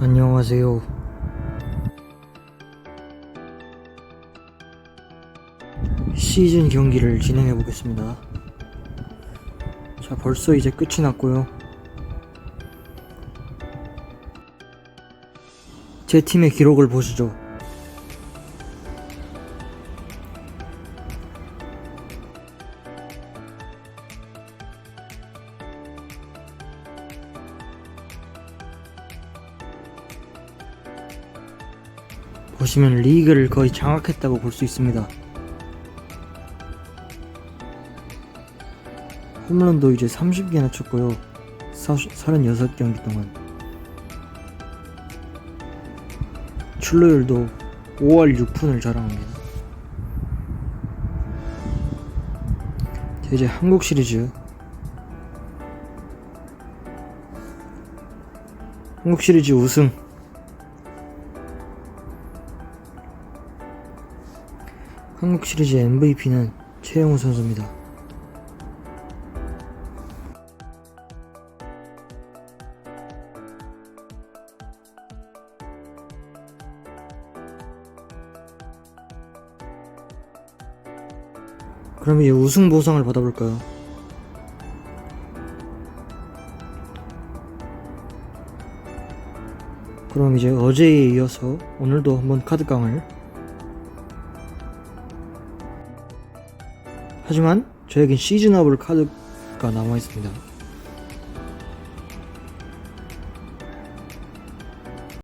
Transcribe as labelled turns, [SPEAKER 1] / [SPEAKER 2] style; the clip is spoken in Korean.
[SPEAKER 1] 안녕하세요. 시즌 경기를 진행해 보겠습니다. 자, 벌써 이제 끝이 났고요. 제 팀의 기록을 보시죠. 보시면 리그를 거의 장악했다고 볼 수 있습니다. 홈런도 이제 30개나 쳤고요. 36경기 동안. 출루율도 5할 6푼을 자랑합니다. 자, 이제 한국 시리즈. 한국 시리즈 우승. 한국 시리즈 MVP는 최영우 선수입니다. 그럼 이제 우승 보상을 받아볼까요? 그럼 이제 어제에 이어서 오늘도 한번 카드깡을 하지만 저에겐 시즌업을 카드가 남아있습니다